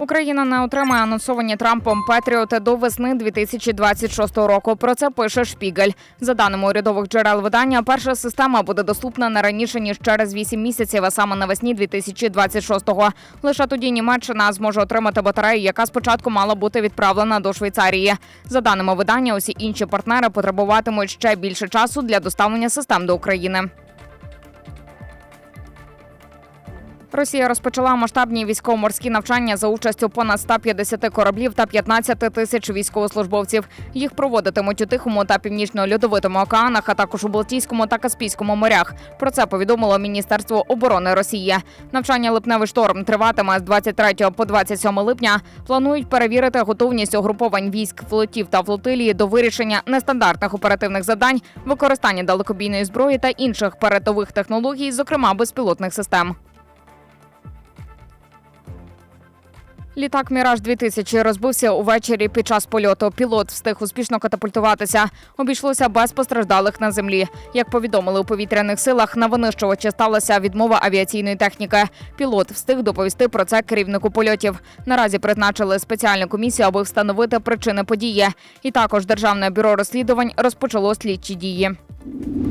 Україна не отримає анонсовані Трампом Петріоти до весни 2026 року. Про це пише Шпігель. За даними урядових джерел видання, перша система буде доступна не раніше ніж через 8 місяців, а саме навесні 2026-го. Лише тоді Німеччина зможе отримати батарею, яка спочатку мала бути відправлена до Швейцарії. За даними видання, усі інші партнери потребуватимуть ще більше часу для доставлення систем до України. Росія розпочала масштабні військово-морські навчання за участю понад 150 кораблів та 15 тисяч військовослужбовців. Їх проводитимуть у Тихому та Північно-Льодовитому океанах, а також у Балтійському та Каспійському морях. Про це повідомило Міністерство оборони Росії. Навчання Липневий шторм триватиме з 23 по 27 липня. Планують перевірити готовність угруповань військ, флотів та флотилії до вирішення нестандартних оперативних завдань, використання далекобійної зброї та інших передових технологій, зокрема безпілотних систем. Літак Міраж 2000 розбився увечері під час польоту. Пілот встиг успішно катапультуватися. Обійшлося без постраждалих на землі. Як повідомили у повітряних силах, на винищувачі сталася відмова авіаційної техніки. Пілот встиг доповісти про це керівнику польотів. Наразі призначили спеціальну комісію, аби встановити причини події. І також Державне бюро розслідувань розпочало слідчі дії.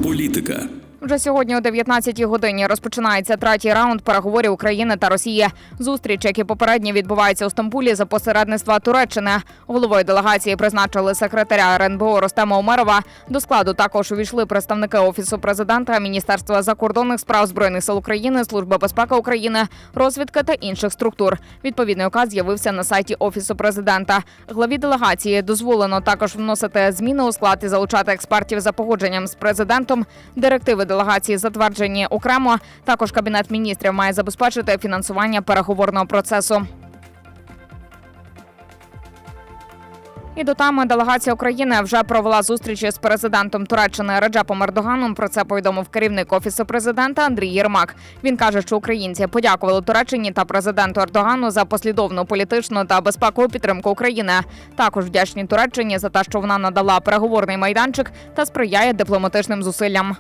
Політика. Вже сьогодні о 19-й годині розпочинається третій раунд переговорів України та Росії. Зустріч, як і попередні, відбувається у Стамбулі за посередництва Туреччини. Головою делегації призначили секретаря РНБО Ростема Умерова. До складу також увійшли представники офісу президента, міністерства закордонних справ збройних сил України, служби безпеки України, розвідка та інших структур. Відповідний указ з'явився на сайті офісу президента. Главі делегації дозволено також вносити зміни у склад і залучати експертів за погодженням з президентом. Директиви делегації затверджені окремо. Також кабінет міністрів має забезпечити фінансування переговорного процесу. І до теми делегація України вже провела зустрічі з президентом Туреччини Реджепом Ердоганом. Про це повідомив керівник офісу президента Андрій Єрмак. Він каже, що українці подякували Туреччині та президенту Ердогану за послідовну політичну та безпекову підтримку України. Також вдячні Туреччині за те, що вона надала переговорний майданчик та сприяє дипломатичним зусиллям.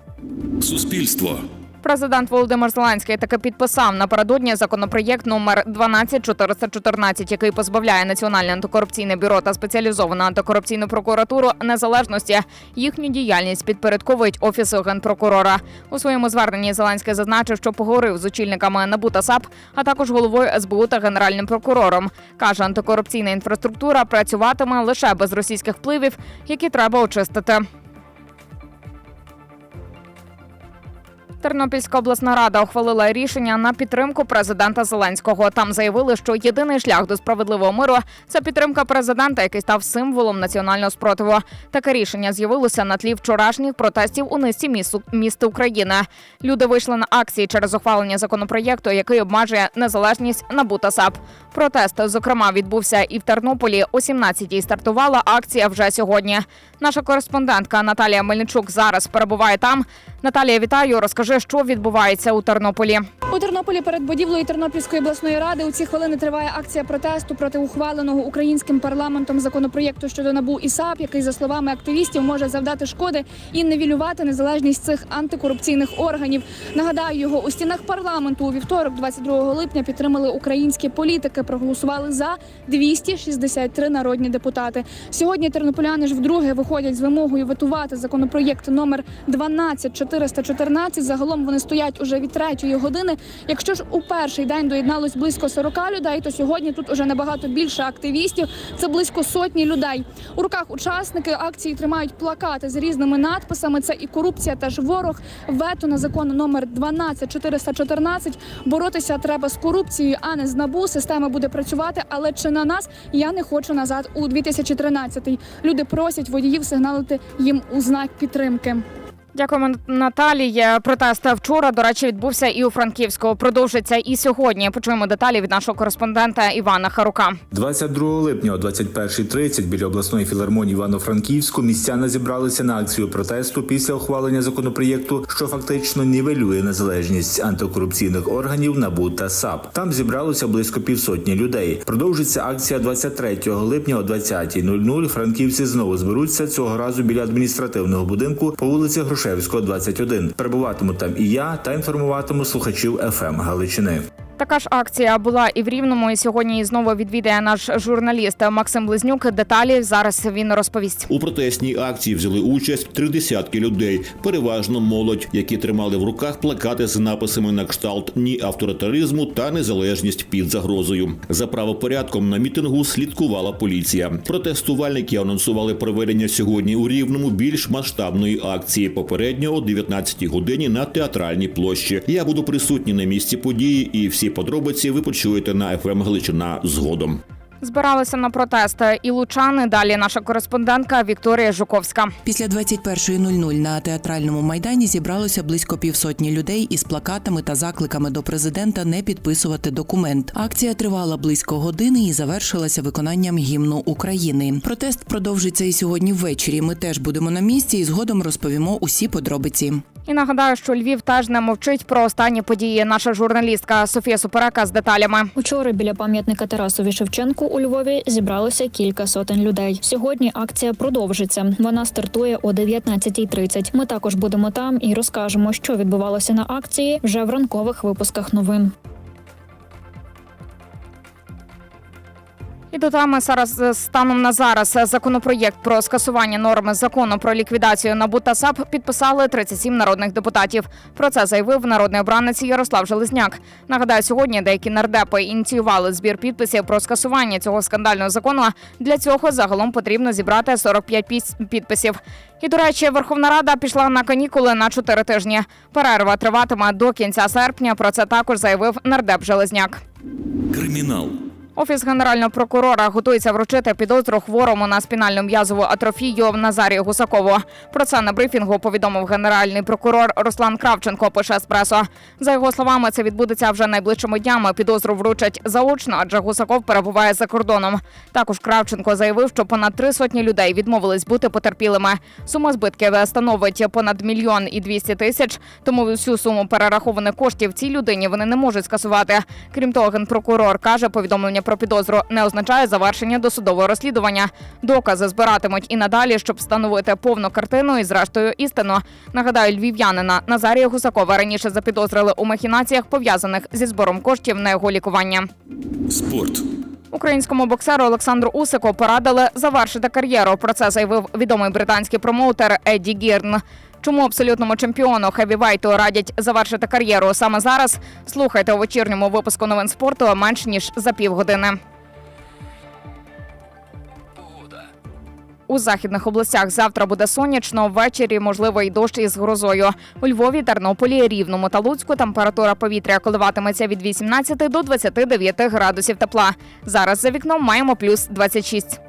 Суспільство. Президент Володимир Зеленський таки підписав напередодні законопроєкт номер 12414, який позбавляє Національне антикорупційне бюро та спеціалізовану антикорупційну прокуратуру незалежності. Їхню діяльність підпорядковують офісу генпрокурора. У своєму зверненні Зеленський зазначив, що поговорив з очільниками НАБУ та САП, а також головою СБУ та генеральним прокурором. каже, антикорупційна інфраструктура працюватиме лише без російських впливів, які треба очистити. Тернопільська обласна рада ухвалила рішення на підтримку президента Зеленського. Там заявили, що єдиний шлях до справедливого миру це підтримка президента, який став символом національного спротиву. Таке рішення з'явилося на тлі вчорашніх протестів у низці міст, міст України. Люди вийшли на акції через ухвалення законопроєкту, який обмежує незалежність НАБУ та САП. Протест, зокрема, відбувся і в Тернополі. О 17-й стартувала акція вже сьогодні. Наша кореспондентка Наталія Мельничук зараз перебуває там. Наталія, вітаю. Розкажи, що відбувається у Тернополі. У Тернополі перед будівлею Тернопільської обласної ради у ці хвилини триває акція протесту проти ухваленого українським парламентом законопроєкту щодо набу і САП, який за словами активістів може завдати шкоди і невілювати незалежність цих антикорупційних органів. Нагадаю, його у стінах парламенту у вівторок, 22 липня, підтримали українські політики. Проголосували за 263 народні депутати. Сьогодні тернополяни ж вдруге виходять з вимогою ветувати законопроєкт номер 12414. Загалом вони стоять уже від третьої години. Якщо ж у перший день доєдналось близько 40 людей, то сьогодні тут уже набагато більше активістів. Це близько сотні людей. У руках учасники акції тримають плакати з різними надписами. Це і корупція, теж ворог, вето на закон номер 12414. Боротися треба з корупцією, а не з набу. Система буде працювати, але чи на нас я не хочу назад у 2013-й. Люди просять водіїв сигналити їм у знак підтримки. Дякуємо, Наталії. Протест вчора, до речі, відбувся і у Франківську. Продовжиться і сьогодні. Почуємо деталі від нашого кореспондента Івана Харука. 22 липня о 21.30 біля обласної філармонії Івано-Франківську містяни зібралися на акцію протесту після ухвалення законопроєкту, що фактично нівелює незалежність антикорупційних органів НАБУ та САП. Там зібралося близько півсотні людей. Продовжиться акція 23 липня о 20.00. Франківці знову зберуться цього разу біля адміністративного будинку по вулиці Грушевського, 21. Перебуватиму там і я та інформуватиму слухачів ФМ Галичини. Така ж акція була і в Рівному. І сьогодні знову відвідає наш журналіст Максим Близнюк. Деталі зараз він розповість. У протестній акції взяли участь три десятки людей, переважно молодь, які тримали в руках плакати з написами на кшталт ні авторитаризму та незалежність під загрозою. За правопорядком на мітингу слідкувала поліція. Протестувальники анонсували проведення сьогодні у рівному більш масштабної акції. Попередньо о 19 годині на театральній площі. Я буду присутній на місці події, і всі подробиці ви почуєте на ФМ Галичина згодом. Збиралися на протест і лучани. Далі наша кореспондентка Вікторія Жуковська. Після 21.00 на театральному майдані зібралося близько півсотні людей із плакатами та закликами до президента не підписувати документ. Акція тривала близько години і завершилася виконанням гімну України. Протест продовжиться і сьогодні ввечері. Ми теж будемо на місці і згодом розповімо усі подробиці. І нагадаю, що Львів теж не мовчить про останні події. Наша журналістка Софія Суперека з деталями. Учора біля пам'ятника Тарасові Шевченку у Львові зібралося кілька сотень людей. Сьогодні акція продовжиться. Вона стартує о 19.30. Ми також будемо там і розкажемо, що відбувалося на акції вже в ранкових випусках новин. І до теми зараз е, станом на зараз е, законопроєкт про скасування норми закону про ліквідацію НАБУ та САП підписали 37 народних депутатів. Про це заявив народний обранець Ярослав Железняк. Нагадаю, сьогодні деякі нардепи ініціювали збір підписів про скасування цього скандального закону. Для цього загалом потрібно зібрати 45 піс- підписів. І до речі, Верховна Рада пішла на канікули на 4 тижні. Перерва триватиме до кінця серпня. Про це також заявив нардеп Железняк. Кримінал. Офіс генерального прокурора готується вручити підозру хворому на спінальну м'язову атрофію Назарію Гусакову. Про це на брифінгу повідомив генеральний прокурор Руслан Кравченко. Пише еспресо. За його словами, це відбудеться вже найближчими днями. Підозру вручать заочно, адже Гусаков перебуває за кордоном. Також Кравченко заявив, що понад три сотні людей відмовились бути потерпілими. Сума збитків становить понад мільйон і двісті тисяч. Тому всю суму перерахованих коштів цій людині вони не можуть скасувати. Крім того, генпрокурор каже, повідомлення про підозру не означає завершення досудового розслідування. Докази збиратимуть і надалі, щоб встановити повну картину і зрештою істину. Нагадаю, львів'янина Назарія Гусакова раніше запідозрили у махінаціях, пов'язаних зі збором коштів на його лікування. Спорт. Українському боксеру Олександру Усику порадили завершити кар'єру. Про це заявив відомий британський промоутер Едді Гірн. Чому абсолютному чемпіону хевівайту радять завершити кар'єру саме зараз? Слухайте у вечірньому випуску новин спорту менш ніж за півгодини. У західних областях завтра буде сонячно. Ввечері можливо і дощ із грозою. У Львові, Тернополі, Рівному та Луцьку температура повітря коливатиметься від 18 до 29 градусів тепла. Зараз за вікном маємо плюс 26.